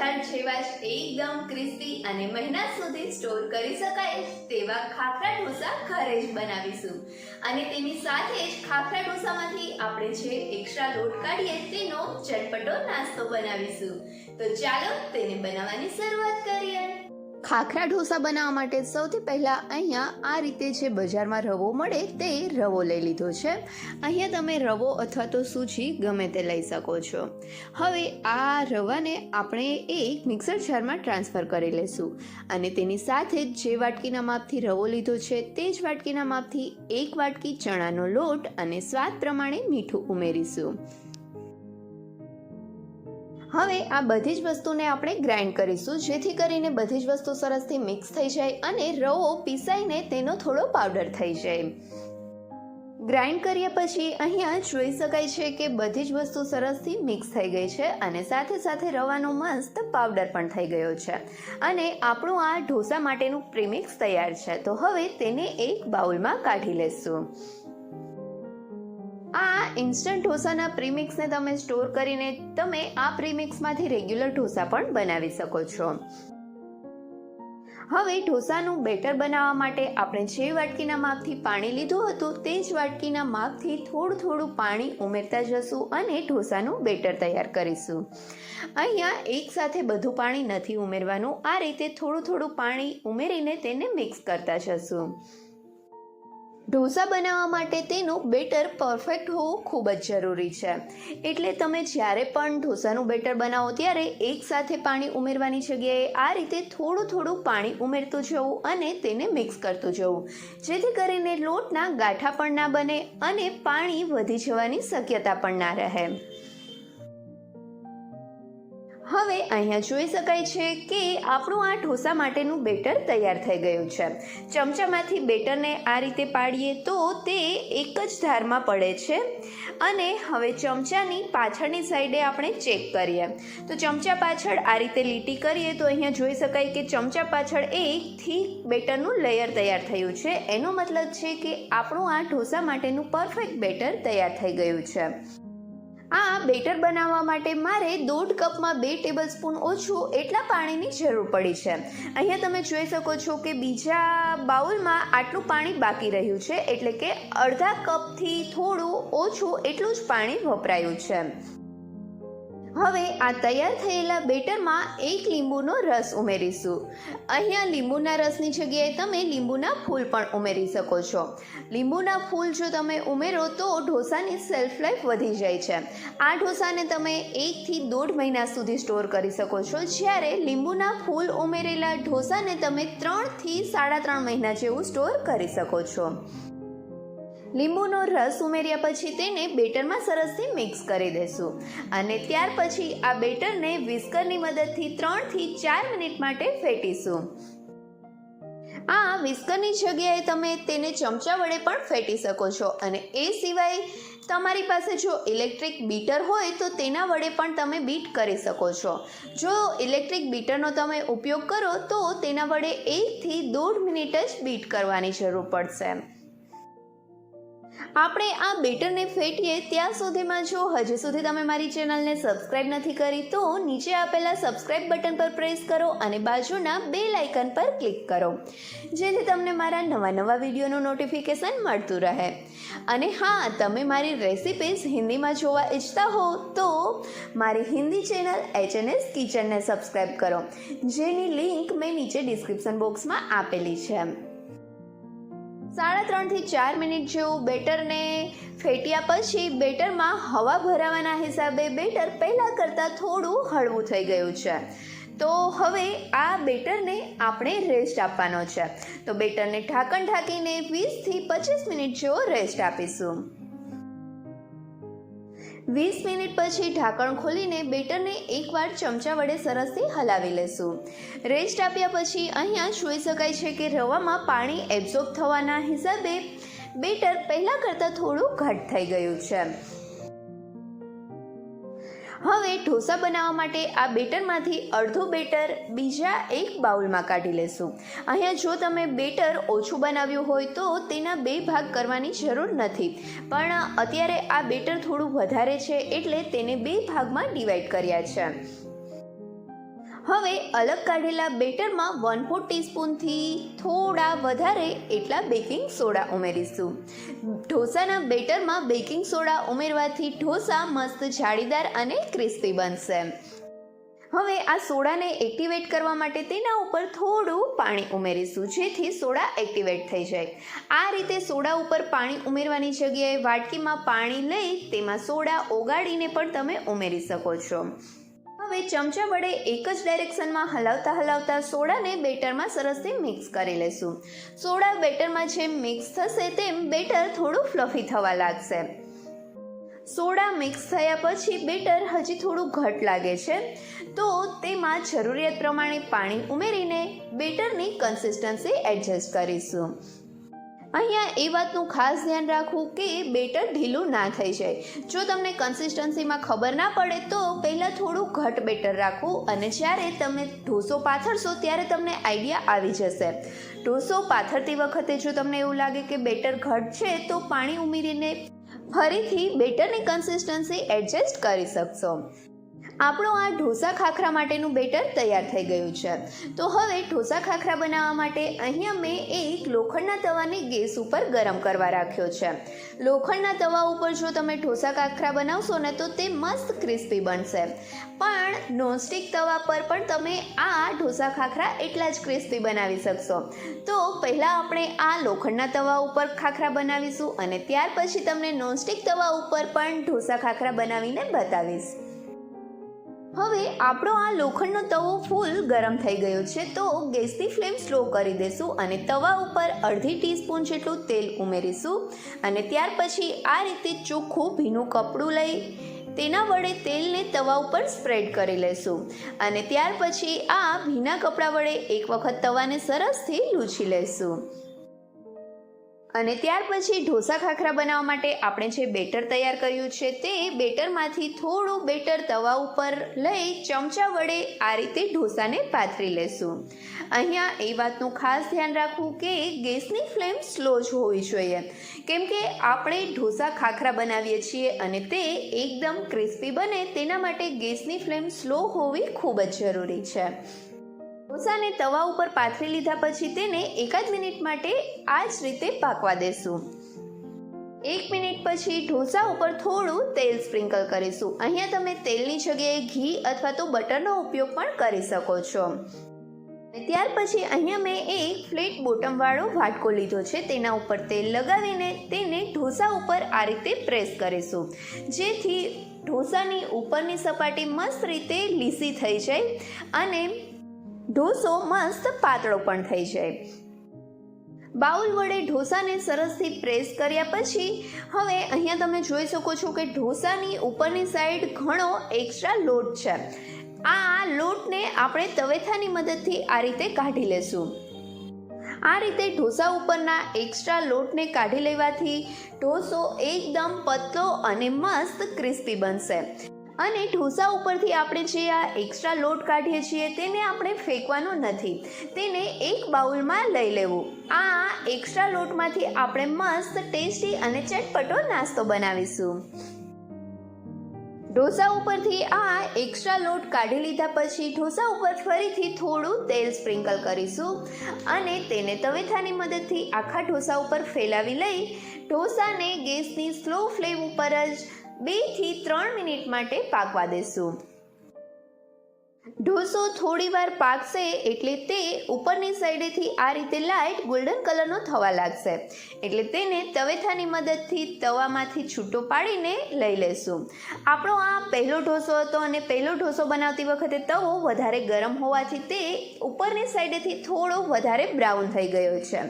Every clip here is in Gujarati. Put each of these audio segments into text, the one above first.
આપણે જેવા જ એકદમ ક્રિસ્પી અને મહિના સુધી સ્ટોર કરી શકાય તેવા ખાખરા ઢોસા ઘરે જ બનાવીશું. અને તેની સાથે જ ખાખરા ઢોસામાંથી આપણે જે એક્સ્ટ્રા લોટ કાઢીએ તેનો ચટપટો નાસ્તો બનાવીશું. તો ચાલો તેને બનાવવાની શરૂઆત કરીએ. ખાખરા ઢોસા બનાવવા માટે સૌથી પહેલાં અહીંયા આ રીતે જે બજારમાં રવો મળે તે રવો લઈ લીધો છે. અહીંયા તમે રવો અથવા તો સૂજી ગમે તે લઈ શકો છો. હવે આ રવાને આપણે એક મિક્સર જારમાં ટ્રાન્સફર કરી લેશું અને તેની સાથે જે વાટકીના માપથી રવો લીધો છે તે જ વાટકીના માપથી એક વાટકી ચણાનો લોટ અને સ્વાદ પ્રમાણે મીઠું ઉમેરીશું. હવે આ બધી જ વસ્તુને આપણે ગ્રાઇન્ડ કરીશું, જેથી કરીને બધી જ વસ્તુ સરસથી મિક્સ થઈ જાય અને રવો પીસાઈને તેનો થોડો પાવડર થઈ જાય. ગ્રાઇન્ડ કર્યા પછી અહીંયા જોઈ શકાય છે કે બધી જ વસ્તુ સરસથી મિક્સ થઈ ગઈ છે અને સાથે સાથે રવાનો મસ્ત પાવડર પણ થઈ ગયો છે. અને આપણું આ ઢોસા માટેનું પ્રીમિક્સ તૈયાર છે. તો હવે તેને એક બાઉલમાં કાઢી લેશું. આ ઇન્સ્ટન્ટ ઢોસાના પ્રીમિક્સને તમે સ્ટોર કરીને તમે આ પ્રીમિક્સમાંથી રેગ્યુલર ઢોસા પણ બનાવી શકો છો. હવે ઢોસાનું બેટર બનાવવા માટે આપણે જે વાટકીના માપથી પાણી લીધું હતું તે જ વાટકીના માપથી થોડું થોડું પાણી ઉમેરતા જશું અને ઢોસાનું બેટર તૈયાર કરીશું. અહીંયા એકસાથે બધું પાણી નથી ઉમેરવાનું. આ રીતે થોડું થોડું પાણી ઉમેરીને તેને મિક્સ કરતા જશું. ઢોસા બનાવવા માટે તેનું બેટર પરફેક્ટ હોવું ખૂબ જ જરૂરી છે. એટલે તમે જ્યારે પણ ઢોસાનું બેટર બનાવો, ત્યારે એકસાથે પાણી ઉમેરવાની જગ્યાએ આ રીતે થોડું થોડું પાણી ઉમેરતું જવું અને તેને મિક્સ કરતું જવું. જેથી કરીને લોટના ગાંઠા પણ ના બને અને પાણી વધી જવાની શક્યતા પણ ના રહે. હવે અહીંયા જોઈ શકાય છે કે આપણું આ ઢોસા માટેનું બેટર તૈયાર થઈ ગયું છે. ચમચામાંથી બેટરને આ રીતે પાડીએ તો તે એક જ ધારમાં પડે છે. અને હવે ચમચાની પાછળની સાઈડે આપણે ચેક કરીએ. તો ચમચા પાછળ આ રીતે લીટી કરીએ તો અહીંયા જોઈ શકાય કે ચમચા પાછળ એક થીક બેટરનું લેયર તૈયાર થયું છે. એનો મતલબ છે કે આપણું આ ઢોસા માટેનું પરફેક્ટ બેટર તૈયાર થઈ ગયું છે. આ બેટર બનાવવા માટે મારે દોઢ કપમાં બે ટેબલ સ્પૂન ઓછું એટલા પાણીની જરૂર પડી છે. અહીંયા તમે જોઈ શકો છો કે બીજા બાઉલમાં આટલું પાણી બાકી રહ્યું છે, એટલે કે અડધા કપથી થોડું ઓછું એટલું જ પાણી વપરાયું છે. હવે આ તૈયાર થયેલા બેટરમાં એક લીંબુનો રસ ઉમેરીશું. અહીંયા લીંબુના રસની જગ્યાએ તમે લીંબુના ફૂલ પણ ઉમેરી શકો છો. લીંબુના ફૂલ જો તમે ઉમેરો તો ઢોસાની સેલ્ફ લાઈફ વધી જાય છે. આ ઢોસાને તમે એકથી દોઢ મહિના સુધી સ્ટોર કરી શકો છો. જ્યારે લીંબુના ફૂલ ઉમેરેલા ઢોસાને તમે ત્રણથી સાડા ત્રણ મહિના જેવું સ્ટોર કરી શકો છો. લીંબુનો રસ ઉમેર્યા પછી તેને બેટરમાં સરસથી મિક્સ કરી દેશું. અને ત્યાર પછી આ બેટરને વિસ્કરની મદદથી ત્રણથી ચાર મિનિટ માટે ફેટીશું. આ વિસ્કરની જગ્યાએ તમે તેને ચમચા વડે પણ ફેટી શકો છો અને એ સિવાય તમારી પાસે જો ઇલેક્ટ્રિક બીટર હોય તો તેના વડે પણ તમે બીટ કરી શકો છો. જો ઇલેક્ટ્રિક બીટરનો તમે ઉપયોગ કરો તો તેના વડે એકથી દોઢ મિનિટ જ બીટ કરવાની જરૂર પડશે. આપણે આ બેટરને ફેટીએ ત્યાં સુધીમાં જો હજી સુધી તમે મારી ચેનલને સબસ્ક્રાઇબ નથી કરી, તો નીચે આપેલા સબસ્ક્રાઇબ બટન પર પ્રેસ કરો અને બાજુના બે લાઇકન પર ક્લિક કરો. જેથી તમને મારા નવા નવા વિડીયોનું નોટિફિકેશન મળતું રહે. અને હા, તમે મારી રેસિપીઝ હિન્દીમાં જોવા ઈચ્છતા હો, તો મારી હિન્દી ચેનલ એચએનએસ કિચનને સબસ્ક્રાઇબ કરો. જેની લિંક મેં નીચે ડિસ્ક્રિપ્શન બોક્સમાં આપેલી છે. સાડા ત્રણથી ચાર મિનિટ જેવું બેટરને ફેટ્યા પછી બેટરમાં હવા ભરાવાના હિસાબે બેટર પહેલાં કરતાં થોડું હળવું થઈ ગયું છે. તો હવે આ બેટરને આપણે રેસ્ટ આપવાનો છે. તો બેટરને ઢાંકણ ઢાંકીને વીસથી પચીસ મિનિટ જેવો રેસ્ટ આપીશું. વીસ મિનિટ પછી ઢાંકણ ખોલીને બેટરને એકવાર ચમચા વડે સરસથી હલાવી લેશું. રેસ્ટ આપ્યા પછી અહીંયા જોઈ શકાય છે કે રવામાં પાણી એબ્ઝોર્બ થવાના હિસાબે બેટર પહેલાં કરતાં થોડું ઘટ થઈ ગયું છે. હવે ઢોસા બનાવવા માટે આ બેટરમાંથી અડધું બેટર બીજા એક બાઉલમાં કાઢી લેશું. અહીંયા જો તમે બેટર ઓછું બનાવ્યું હોય તો તેના બે ભાગ કરવાની જરૂર નથી. પણ અત્યારે આ બેટર થોડું વધારે છે એટલે તેને બે ભાગમાં ડિવાઈડ કર્યા છે. હવે અલગ કાઢેલા બેટરમાં વન ફોર ટીસ્પૂનથી થોડા વધારે એટલા બેકિંગ સોડા ઉમેરીશું. ઢોસાના બેટરમાં બેકિંગ સોડા ઉમેરવાથી ઢોસા મસ્ત જાળીદાર અને ક્રિસ્પી બનશે. હવે આ સોડાને એક્ટિવેટ કરવા માટે તેના ઉપર થોડું પાણી ઉમેરીશું, જેથી સોડા એક્ટિવેટ થઈ જાય. આ રીતે સોડા ઉપર પાણી ઉમેરવાની જગ્યાએ વાટકીમાં પાણી લઈ તેમાં સોડા ઓગાળીને પણ તમે ઉમેરી શકો છો. હવે ચમચા વડે એક જ ડાયરેક્શનમાં હલાવતા હલાવતા સોડાને બેટરમાં સરસથી મિક્સ કરી લેશું. સોડા બેટરમાં જેમ મિક્સ થશે તેમ બેટર થોડું ફ્લફી થવા લાગશે. સોડા મિક્સ થયા પછી બેટર હજી થોડું ઘટ લાગે છે. તો તેમાં જરૂરિયાત પ્રમાણે પાણી ઉમેરીને બેટરની કન્સિસ્ટન્સી એડજસ્ટ કરીશું. અહીંયા એ વાતનું ખાસ ધ્યાન રાખવું કે બેટર ઢીલું ના થઈ જાય. જો તમને કન્સિસ્ટન્સીમાં ખબર ના પડે તો પહેલાં થોડું ઘટ બેટર રાખવું અને જ્યારે તમે ઢોસો પાથરશો ત્યારે તમને આઈડિયા આવી જશે. ઢોસો પાથરતી વખતે જો તમને એવું લાગે કે બેટર ઘટ છે તો પાણી ઉમેરીને ફરીથી બેટરની કન્સિસ્ટન્સી એડજસ્ટ કરી શકશો. આપણો આ ઢોસા ખાખરા માટેનું બેટર તૈયાર થઈ ગયું છે. તો હવે ઢોસા ખાખરા બનાવવા માટે અહીંયા મેં એક લોખંડના તવાને ગેસ ઉપર ગરમ કરવા રાખ્યો છે. લોખંડના તવા ઉપર જો તમે ઢોસા ખાખરા બનાવશો ને તો તે મસ્ત ક્રિસ્પી બનશે. પણ નોનસ્ટિક તવા પર પણ તમે આ ઢોસા ખાખરા એટલા જ ક્રિસ્પી બનાવી શકશો. તો પહેલાં આપણે આ લોખંડના તવા ઉપર ખાખરા બનાવીશું અને ત્યાર પછી તમને નોનસ્ટિક તવા ઉપર પણ ઢોસા ખાખરા બનાવીને બતાવીશ. હવે આપણો આ લોખંડનો તવો ફૂલ ગરમ થઈ ગયો છે, તો ગેસની ફ્લેમ સ્લો કરી દઈશું અને તવા ઉપર અડધી ટીસ્પૂન જેટલું તેલ ઉમેરીશું અને ત્યાર પછી આ રીતે ચોખ્ખું ભીનું કપડું લઈ તેના વડે તેલને તવા ઉપર સ્પ્રેડ કરી લેશું અને ત્યાર પછી આ ભીના કપડા વડે એક વખત તવાને સરસથી લૂછી લેશું. અને ત્યાર પછી ઢોસા ખાખરા બનાવવા માટે આપણે જે બેટર તૈયાર કર્યું છે તે બેટરમાંથી થોડું બેટર તવા ઉપર લઈ ચમચા વડે આ રીતે ઢોસાને પાથરી લેશું. અહીંયા એ વાતનું ખાસ ધ્યાન રાખવું કે ગેસની ફ્લેમ સ્લો જ હોવી જોઈએ. કેમ કે આપણે ઢોસા ખાખરા બનાવીએ છીએ અને તે એકદમ ક્રિસ્પી બને તેના માટે ગેસની ફ્લેમ સ્લો હોવી ખૂબ જ જરૂરી છે. ઢોસાને તવા ઉપર પાથરી લીધા પછી તેને એકાદ મિનિટ માટે આ જ રીતે પાકવા દેશું. એક મિનિટ પછી ઢોસા ઉપર થોડું તેલ સ્પ્રિંકલ કરીશું. અહીંયા તમે તેલની જગ્યાએ ઘી અથવા તો બટરનો ઉપયોગ પણ કરી શકો છો. ત્યાર પછી અહીંયા મેં એક ફ્લેટ બોટમવાળો વાટકો લીધો છે. તેના ઉપર તેલ લગાવીને તેને ઢોસા ઉપર આ રીતે પ્રેસ કરીશું. જેથી ઢોસાની ઉપરની સપાટી મસ્ત રીતે લીસી થઈ જાય અને ઢોસો મસ્ત પાતળો પણ થઈ જાય. બાઉલ વડે ઢોસાને સરસથી પ્રેસ કર્યા પછી, હવે અહીંયા તમે જોઈ શકો છો કે ઢોસાની ઉપરની સાઈડ ઘણો એક્સ્ટ્રા લોટ છે. આ લોટને આપણે તવેથાની મદદથી આ રીતે કાઢી લેશું. આ રીતે ઢોસા ઉપરના એક્સ્ટ્રા લોટને કાઢી લેવાથી ઢોસો એકદમ પતલો અને મસ્ત ક્રિસ્પી બનશે. અને ઢોસા ઉપરથી આપણે જે આ એક્સ્ટ્રા લોટ કાઢીએ છીએ તેને આપણે ફેંકવાનો નથી. તેને એક બાઉલમાં લઈ લેવું. આ એક્સ્ટ્રા લોટમાંથી આપણે મસ્ત ટેસ્ટી અને ચટપટો નાસ્તો બનાવીશું. ઢોસા ઉપરથી આ એક્સ્ટ્રા લોટ કાઢી લીધા પછી ઢોસા ઉપર ફરીથી થોડું તેલ સ્પ્રિંકલ કરીશું અને તેને તવેથાની મદદથી આખા ઢોસા ઉપર ફેલાવી લઈ ઢોસાને ગેસની સ્લો ફ્લેમ ઉપર જ બેથી ત્રણ મિનિટ માટે પાકવા દેશું. ઢોસો થોડીવાર પાકશે એટલે તે ઉપરની સાઈડેથી આ રીતે લાઇટ ગોલ્ડન કલરનો થવા લાગશે. એટલે તેને તવેથાની મદદથી તવામાંથી છૂટો પાડીને લઈ લેશું. આપણો આ પહેલો ઢોસો હતો અને પહેલો ઢોસો બનાવતી વખતે તવો વધારે ગરમ હોવાથી તે ઉપરની સાઈડેથી થોડો વધારે બ્રાઉન થઈ ગયો છે.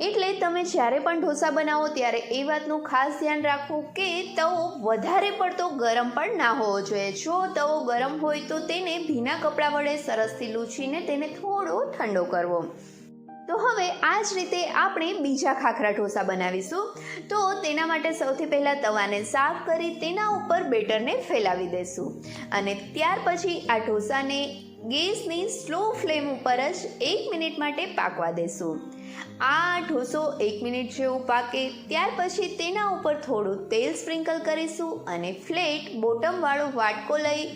એટલે તમે જ્યારે પણ ઢોસા બનાવો, ત્યારે એ વાતનું ખાસ ધ્યાન રાખો કે તવો વધારે પડતો ગરમ પણ ના હોવો જોઈએ. જો તવો ગરમ હોય તો તેને ભીના કપડાં વડે સરસથી લૂછીને તેને થોડો ઠંડો કરવો. તો હવે આ જ રીતે આપણે બીજા ખાખરા ઢોસા બનાવીશું. તો તેના માટે સૌથી પહેલાં તવાને સાફ કરી તેના ઉપર બેટરને ફેલાવી દેશું. અને ત્યાર પછી આ ઢોસાને ગેસની સ્લો ફ્લેમ ઉપર જ એક મિનિટ માટે પાકવા દેશું. આ ઢોસો એક મિનિટ જેવું પાકે, ત્યાર પછી તેના ઉપર થોડું તેલ સ્પ્રિંકલ કરીશું અને ફ્લેટ બોટમવાળો વાટકો લઈ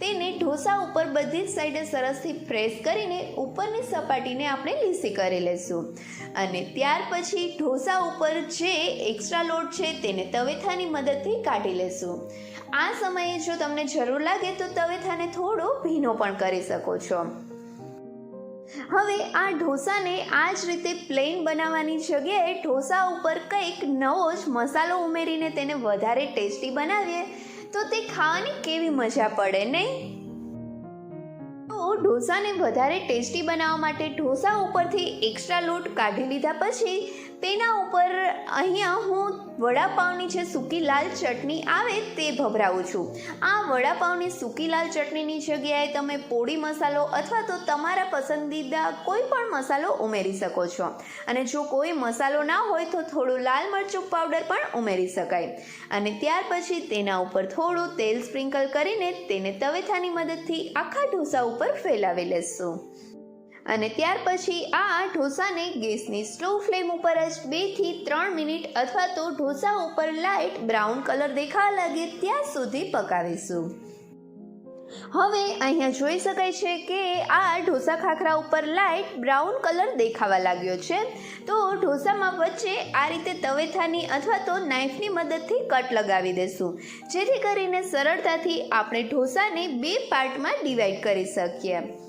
તેને ઢોસા ઉપર બધી જ સાઈડે સરસથી પ્રેસ કરીને ઉપરની સપાટીને આપણે લીસી કરી લેશું. અને ત્યાર પછી ઢોસા ઉપર જે એક્સ્ટ્રા લોટ છે તેને તવેથાની મદદથી કાઢી લેશું. આ સમયે જો તમને જરૂર લાગે તો તવેથાને થોડો ભીનો પણ કરી શકો છો. હવે આ ઢોસાને આ જ રીતે પ્લેન બનાવવાની જગ્યાએ ઢોસા ઉપર કંઈક નવો જ મસાલો ઉમેરીને તેને વધારે ટેસ્ટી બનાવીએ તો તે ખાવાની કેવી મજા પડે, નહીં? તો ઢોસાને વધારે ટેસ્ટી બનાવવા માટે ઢોસા ઉપરથી એક્સ્ટ્રા લોટ કાઢી લીધા પછી તેના ઉપર અહીંયા હું વડાપાવની જે સૂકી લાલ ચટણી આવે તે ભભરાવું છું. આ વડાપાવની સૂકી લાલ ચટણીની જગ્યાએ તમે પોડી મસાલો અથવા તો તમારા પસંદીદા કોઈ પણ મસાલો ઉમેરી શકો છો. અને જો કોઈ મસાલો ના હોય તો થોડું લાલ મરચું પાવડર પણ ઉમેરી શકાય. અને ત્યાર પછી તેના ઉપર થોડું તેલ સ્પ્રિંકલ કરીને તેને તવેથાની મદદથી આખા ઢોસા ઉપર ફેલાવી લેશું. અને ત્યાર પછી આ ઢોસાને ગેસની સ્લો ફ્લેમ ઉપર જ બેથી ત્રણ મિનિટ અથવા તો ઢોસા ઉપર લાઇટ બ્રાઉન કલર દેખાવા લાગે ત્યાં સુધી પકાવીશું. હવે અહીંયા જોઈ શકાય છે કે આ ઢોસા ખાખરા ઉપર લાઇટ બ્રાઉન કલર દેખાવા લાગ્યો છે. તો ઢોસામાં વચ્ચે આ રીતે તવેથાની અથવા તો નાઇફની મદદથી કટ લગાવી દેશું. જેથી કરીને સરળતાથી આપણે ઢોસાને બે પાર્ટમાં ડિવાઈડ કરી શકીએ.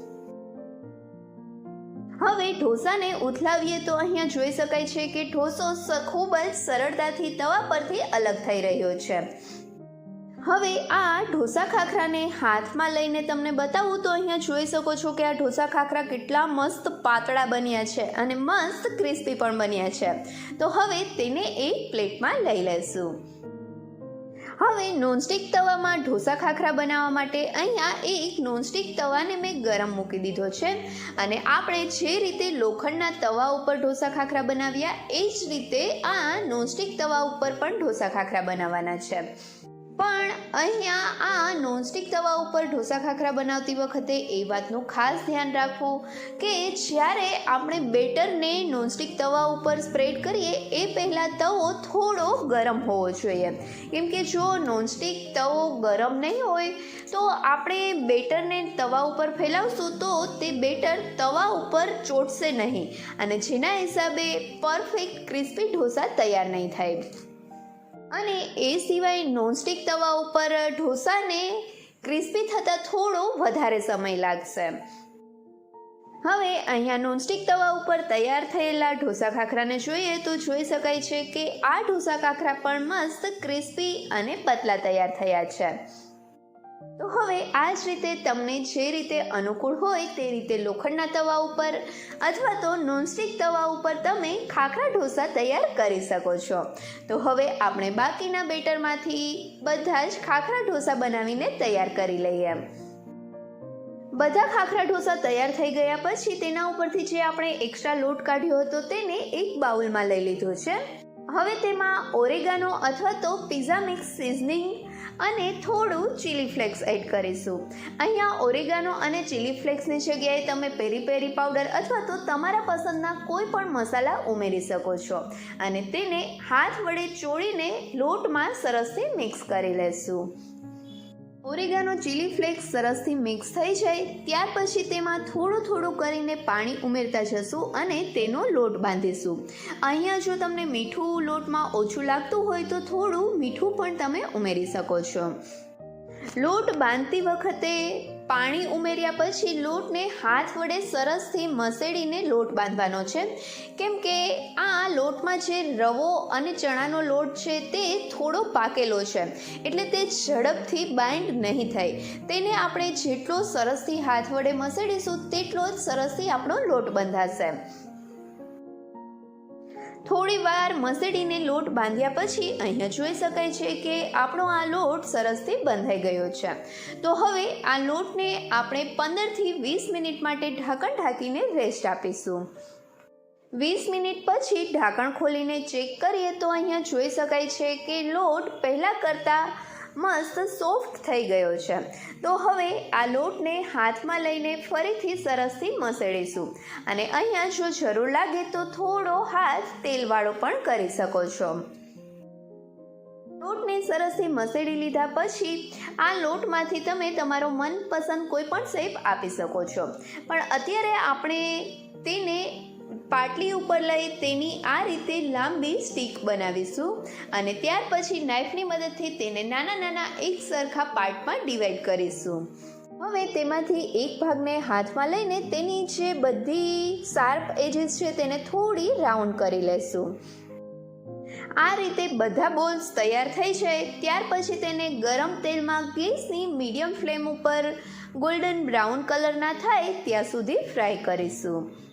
હવે ઢોસાને ઉથલાવીએ તો અહીંયા જોઈ શકાય છે કે ઢોસો ખૂબ જ સરળતાથી તવા પરથી અલગ થઈ રહ્યો છે. હવે આ ઢોસા ખાખરાને હાથમાં લઈને તમને બતાવું તો અહીંયા જોઈ શકો છો કે આ ઢોસા ખાખરા કેટલા મસ્ત પાતળા બન્યા છે અને મસ્ત ક્રિસ્પી પણ બન્યા છે. તો હવે તેને એક પ્લેટમાં લઈ લેશું હવે નોનસ્ટિક તવામાં ઢોસા ખાખરા બનાવવા માટે અહીંયા એક નોનસ્ટિક તવાને મેં ગરમ મૂકી દીધો છે. અને આપણે જે રીતે લોખંડના તવા ઉપર ઢોસા ખાખરા બનાવ્યા, એ જ રીતે આ નોનસ્ટિક તવા ઉપર પણ ઢોસા ખાખરા બનાવવાના છે. પણ અહીંયા આ નોનસ્ટિક તવા ઉપર ઢોસા ખાખરા બનાવતી વખતે એ વાતનું ખાસ ધ્યાન રાખવું કે જ્યારે આપણે બેટરને નોનસ્ટિક તવા ઉપર સ્પ્રેડ કરીએ, એ પહેલાં તવો થોડો ગરમ હોવો જોઈએ. કેમ કે જો નોનસ્ટિક તવો ગરમ નહીં હોય, તો આપણે બેટરને તવા ઉપર ફેલાવશું તો તે બેટર તવા ઉપર ચોટશે નહીં. અને જેના હિસાબે પરફેક્ટ ક્રિસ્પી ઢોસા તૈયાર નહીં થાય. અને એ સિવાય નોનસ્ટિક તવા ઉપર ઢોસાને ક્રિસ્પી થતાં થોડો વધારે સમય લાગશે. હવે અહીંયા નોનસ્ટિક તવા ઉપર તૈયાર થયેલા ઢોસા ખાખરાને જોઈએ તો જોઈ શકાય છે કે આ ઢોસા ખાખરા પણ મસ્ત ક્રિસ્પી અને પતલા તૈયાર થયા છે. તો હવે આ જ રીતે તમને જે રીતે અનુકૂળ હોય તે રીતે લોખંડના તવા ઉપર અથવા તો નોનસ્ટિક તવા ઉપર તમે ખાખરા ઢોસા તૈયાર કરી શકો છો. તો હવે આપણે બાકીના બેટરમાંથી બધા જ ખાખરા ઢોસા બનાવીને તૈયાર કરી લઈએ. બધા ખાખરા ઢોસા તૈયાર થઈ ગયા પછી તેના ઉપરથી જે આપણે એક્સ્ટ્રા લોટ કાઢ્યો હતો તેને એક બાઉલમાં લઈ લીધો છે. હવે તેમાં ઓરેગાનો અથવા તો પિઝા મિક્સ સિઝનિંગ અને થોડું ચીલી ફ્લેક્સ એડ કરીશું. અહીંયા ઓરેગાનો અને ચીલી ફ્લેક્સની જગ્યાએ તમે પેરી પેરી પાવડર અથવા તો તમારા પસંદના કોઈ પણ મસાલા ઉમેરી શકો છો. અને તેને હાથ વડે ચોળીને લોટમાં સરસથી મિક્સ કરી લેશું. ઓરેગાનો ચીલી ફ્લેક્સ સરસથી મિક્સ થઈ જાય, ત્યાર પછી તેમાં થોડું થોડું કરીને પાણી ઉમેરતા જશું અને તેનો લોટ બાંધીશું. અહીંયા જો તમને મીઠું લોટમાં ઓછું લાગતું હોય તો થોડું મીઠું પણ તમે ઉમેરી શકો છો. લોટ બાંધતી વખતે પાણી ઉમેર્યા પછી લોટને હાથ વડે સરસથી મસેડીને લોટ બાંધવાનો છે. કેમ કે આ લોટમાં જે રવો અને ચણાનો લોટ છે તે થોડો પાકેલો છે. એટલે તે ઝડપથી બાઇન્ડ નહીં થાય. તેને આપણે જેટલો સરસથી હાથ વડે મસેડીશું, તેટલો જ સરસથી આપણો લોટ બંધાશે. થોડી વાર મસેડીને લોટ બાંધ્યા પછી અહીંયા જોઈ શકાય છે કે આપણો આ લોટ સરસથી બંધાઈ ગયો છે. તો હવે આ લોટને આપણે પંદરથી વીસ મિનિટ માટે ઢાંકણ ઢાંકીને રેસ્ટ આપીશું. વીસ મિનિટ પછી ઢાંકણ ખોલીને ચેક કરીએ તો અહીંયા જોઈ શકાય છે કે લોટ પહેલાં કરતાં મસ્ત સોફ્ટ થઈ ગયો છે. તો હવે આ લોટને હાથમાં લઈને ફરીથી સરસથી મસળીશું. અને અહીંયા જો જરૂર લાગે તો થોડો હાથ તેલવાળો પણ કરી શકો છો. લોટને સરસથી મસેડી લીધા પછી આ લોટમાંથી તમે તમારો મનપસંદ કોઈ પણ શેપ આપી શકો છો. પણ અત્યારે આપણે તેને પાટલી ઉપર લઈ તેની આ રીતે લાંબી સ્ટીક બનાવીશું અને ત્યાર પછી નાઈફની મદદથી તેને નાના નાના એક સરખા પાર્ટમાં ડિવાઈડ કરીશું. હવે તેમાંથી એક ભાગને હાથમાં લઈને તેની જે બધી શાર્પ એજીસ છે તેને થોડી રાઉન્ડ કરી લેશું. આ રીતે બધા બોલ્સ તૈયાર થઈ જાય, ત્યાર પછી તેને ગરમ તેલમાં ગેસની મીડિયમ ફ્લેમ ઉપર ગોલ્ડન બ્રાઉન કલરના થાય ત્યાં સુધી ફ્રાય કરીશું.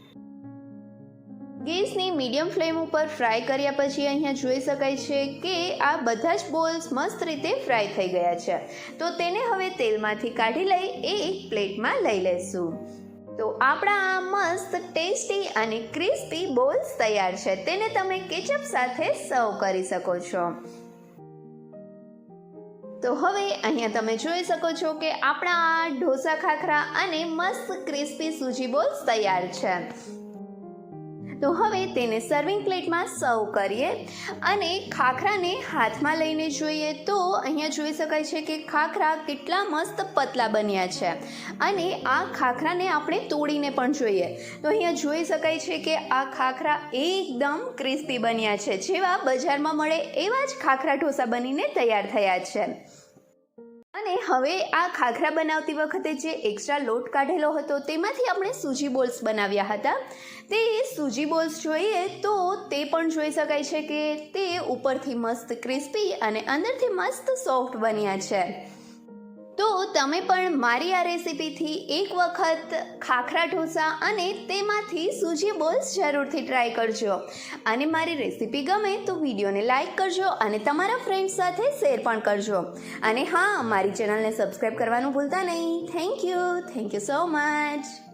ગેસની મીડિયમ ફ્લેમ ઉપર ફ્રાય કર્યા પછી અહીંયા જોઈ શકાય છે કે આ બધા જ બોલ્સ મસ્ત રીતે ફ્રાય થઈ ગયા છે. તો તેને હવે તેલમાંથી કાઢી લઈ એ એક પ્લેટમાં લઈ લેશું. તો આપણા આ મસ્ત, ટેસ્ટી અને ક્રિસ્પી બોલ્સ તૈયાર છે. તેને તમે કેચઅપ સાથે સર્વ કરી શકો છો. તો હવે અહીંયા તમે જોઈ શકો છો કે આપણા આ ઢોસા ખાખરા અને મસ્ત, ક્રિસ્પી સૂજી બોલ્સ તૈયાર છે. તો હવે તેને સર્વિંગ પ્લેટમાં સર્વ કરીએ અને ખાખરાને હાથમાં લઈને જોઈએ તો અહીંયા જોઈ શકાય છે કે ખાખરા કેટલા મસ્ત પતલા બન્યા છે. અને આ ખાખરાને આપણે તોડીને પણ જોઈએ. તો અહીંયા જોઈ શકાય છે કે આ ખાખરા એકદમ ક્રિસ્પી બન્યા છે. જેવા બજારમાં મળે એવા જ ખાખરા ઢોસા બનીને તૈયાર થયા છે. અને હવે આ ખાખરા બનાવતી વખતે જે એક્સ્ટ્રા લોટ કાઢેલો હતો, તેમાંથી આપણે સૂજી બોલ્સ બનાવ્યા હતા. તે સૂજી બોલ્સ જોઈએ તો તે પણ જોઈ શકાય છે કે તે ઉપરથી મસ્ત ક્રિસ્પી અને અંદરથી મસ્ત સોફ્ટ બન્યા છે. તો તમે પણ મારી આ રેસીપીથી એક વખત ખાખરા ઢોસા અને તેમાંથી સૂજી બોલ્સ જરૂરથી ટ્રાય કરજો. અને મારી રેસીપી ગમે તો વિડીયોને લાઇક કરજો અને તમારા ફ્રેન્ડ્સ સાથે શેર પણ કરજો. અને હા, મારી ચેનલને સબસ્ક્રાઈબ કરવાનું ભૂલતા નહીં. Thank you thank you so much